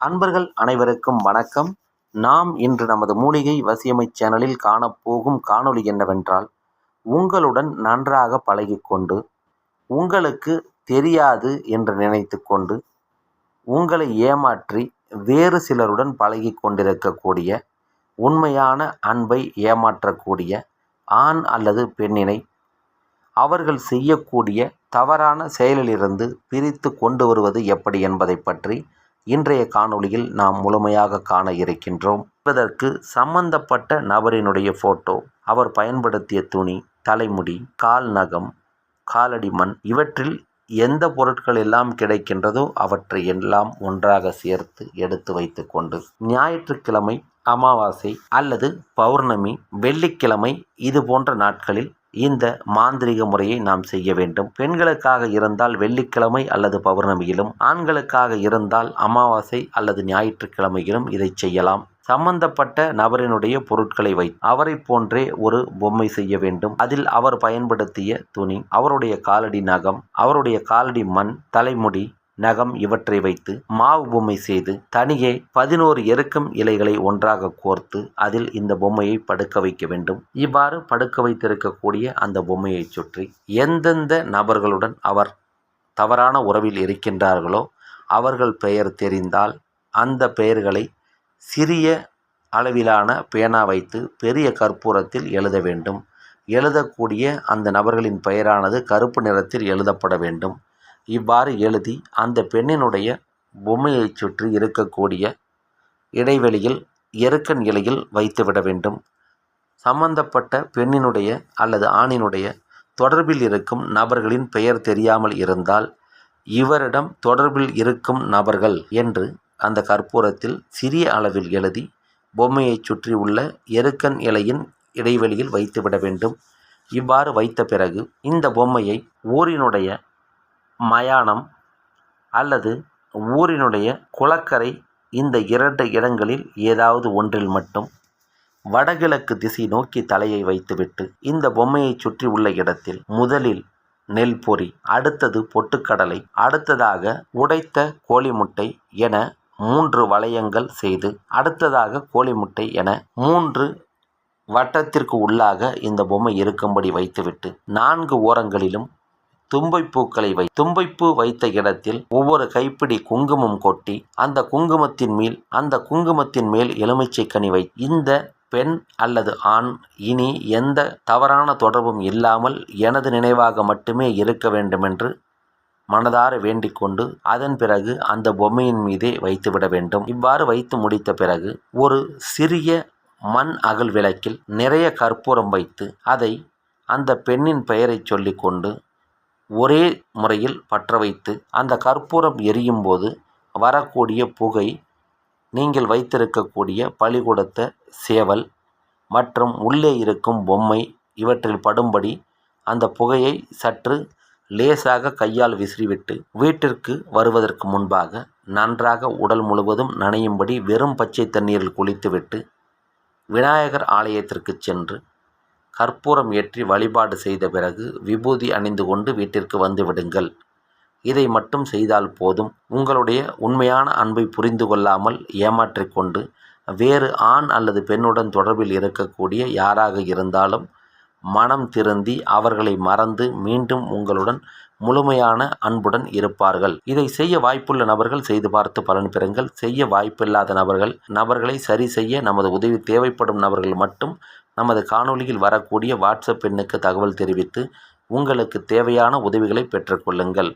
அன்பர்கள் அனைவருக்கும் வணக்கம். நாம் இன்று நமது மூலிகை வசியமை சேனலில் காணப்போகும் காணொளி என்னவென்றால் உங்களுடன் நன்றாக பழகிக்கொண்டு உங்களுக்கு தெரியாது என்று நினைத்து கொண்டு உங்களை ஏமாற்றி வேறு சிலருடன் பழகி கொண்டிருக்கக்கூடிய உண்மையான அன்பை ஏமாற்றக்கூடிய ஆண் அல்லது பெண்ணினை அவர்கள் செய்யக்கூடிய தவறான செயலிலிருந்து பிரித்து கொண்டு வருவது எப்படி என்பதை பற்றி இன்றைய காணொளியில் நாம் முழுமையாக காண இருக்கின்றோம். இதற்கு சம்பந்தப்பட்ட நபரினுடைய ஃபோட்டோ அவர் பயன்படுத்திய துணி தலைமுடி கால் நகம் காலடி மண் இவற்றில் எந்த பொருட்கள் எல்லாம் கிடைக்கின்றதோ அவற்றை எல்லாம் ஒன்றாக சேர்த்து எடுத்து வைத்துக்கொண்டு ஞாயிற்றுக்கிழமை அமாவாசை அல்லது பௌர்ணமி வெள்ளிக்கிழமை இது போன்ற நாட்களில் இந்த மாந்திரிக முறையை நாம் செய்ய வேண்டும். பெண்களுக்காக இருந்தால் வெள்ளிக்கிழமை அல்லது பௌர்ணமியிலும் ஆண்களுக்காக இருந்தால் அமாவாசை அல்லது ஞாயிற்றுக்கிழமையிலும் இதை செய்யலாம். சம்பந்தப்பட்ட நபரினுடைய பொருட்களை வை அவரை போன்றே ஒரு பொம்மை செய்ய வேண்டும். அதில் அவர் பயன்படுத்திய துணி அவருடைய காலடி நகம் அவருடைய காலடி மண் தலைமுடி நகம் இவற்றை வைத்து மாவு பொம்மை செய்து தனியே பதினோரு எருக்கும் இலைகளை ஒன்றாக கோர்த்து அதில் இந்த பொம்மையை படுக்க வைக்க வேண்டும். இவ்வாறு படுக்க வைத்திருக்கக்கூடிய அந்த பொம்மையை சுற்றி எந்தெந்த நபர்களுடன் அவர் தவறான உறவில் இருக்கின்றார்களோ அவர்கள் பெயர் தெரிந்தால் அந்த பெயர்களை சிறிய அளவிலான பேனா வைத்து பெரிய கற்பூரத்தில் எழுத வேண்டும். எழுதக்கூடிய அந்த நபர்களின் பெயரானது கருப்பு நிறத்தில் எழுதப்பட வேண்டும். இவ்வாறு எழுதி அந்த பெண்ணினுடைய பொம்மையைச் சுற்றி இருக்கக்கூடிய இடைவெளியில் எருக்கன் நிலையில் வைத்துவிட வேண்டும். சம்பந்தப்பட்ட பெண்ணினுடைய அல்லது ஆணினுடைய தொடர்பில் இருக்கும் நபர்களின் பெயர் தெரியாமல் இருந்தால் இவரிடம் தொடர்பில் இருக்கும் நபர்கள் என்று அந்த கற்பூரத்தில் சிறிய அளவில் எழுதி பொம்மையைச் சுற்றி உள்ள எருக்கன் இலையின் இடைவெளியில் வைத்துவிட வேண்டும். இவ்வாறு வைத்த பிறகு இந்த பொம்மையை ஊரினுடைய மயானம் அல்லது ஊரினுடைய குளக்கரை இந்த இரண்டு இடங்களில் ஏதாவது ஒன்றில் மட்டும் வடகிழக்கு திசை நோக்கி தலையை வைத்துவிட்டு இந்த பொம்மையை சுற்றி உள்ள இடத்தில் முதலில் நெல் பொறி அடுத்தது பொட்டுக்கடலை அடுத்ததாக உடைத்த கோழி முட்டை என மூன்று வளையங்கள் செய்து அடுத்ததாக கோழி முட்டை என மூன்று வட்டத்திற்கு உள்ளாக இந்த பொம்மை இருக்கும்படி வைத்துவிட்டு நான்கு ஓரங்களிலும் தும்பைப்பூக்களை வை தும்பைப்பூ வைத்த இடத்தில் ஒவ்வொரு கைப்பிடி குங்குமம் கொட்டி அந்த குங்குமத்தின் மேல் அந்த குங்குமத்தின் மேல் எலுமிச்சை கனி வை இந்த பெண் அல்லது ஆண் இனி எந்த தவறான தொடர்பும் இல்லாமல் எனது நினைவாக மட்டுமே இருக்க வேண்டுமென்று மனதார வேண்டிக்கொண்டு அதன் பிறகு அந்த பொம்மையின் மீதே வைத்துவிட வேண்டும். இவ்வாறு வைத்து முடித்த பிறகு ஒரு சிறிய மண் அகல் விளக்கில் நிறைய கற்பூரம் வைத்து அதை அந்த பெண்ணின் பெயரை சொல்லிக்கொண்டு ஒரே முறையில் பற்ற வைத்து அந்த கற்பூரம் எரியும் போது வரக்கூடிய புகை நீங்கள் வைத்திருக்கக்கூடிய பழிகூடத்த சேவல் மற்றும் உள்ளே இருக்கும் பொம்மை இவற்றில் படும்படி அந்த புகையை சற்று லேசாக கையால் விசிறிவிட்டு வீட்டிற்கு வருவதற்கு முன்பாக நன்றாக உடல் முழுவதும் நனையும்படி வெறும் பச்சை தண்ணீரில் குளித்துவிட்டு விநாயகர் ஆலயத்திற்கு சென்று கற்பூரம் ஏற்றி வழிபாடு செய்த பிறகு விபூதி அணிந்து கொண்டு வீட்டிற்கு வந்து விடுங்கள். இதை மட்டும் செய்தால் போதும். உங்களுடைய உண்மையான அன்பை புரிந்து கொள்ளாமல் ஏமாற்றிக்கொண்டு வேறு ஆண் அல்லது பெண்ணுடன் தொடர்பில் இருக்கக்கூடிய யாராக இருந்தாலும் மனம் திருந்தி அவர்களை மறந்து மீண்டும் உங்களுடன் முழுமையான அன்புடன் இருப்பார்கள். இதை செய்ய வாய்ப்புள்ள நபர்கள் செய்து பார்த்து பலன் பெறுங்கள். செய்ய வாய்ப்பில்லாத நபர்கள் நபர்களை சரி செய்ய நமது உதவி தேவைப்படும் நபர்கள் மட்டும் நமது காணொளியில் வரக்கூடிய வாட்ஸ்அப் எண்ணுக்கு தகவல் தெரிவித்து உங்களுக்கு தேவையான உதவிகளை பெற்றுக்கொள்ளுங்கள்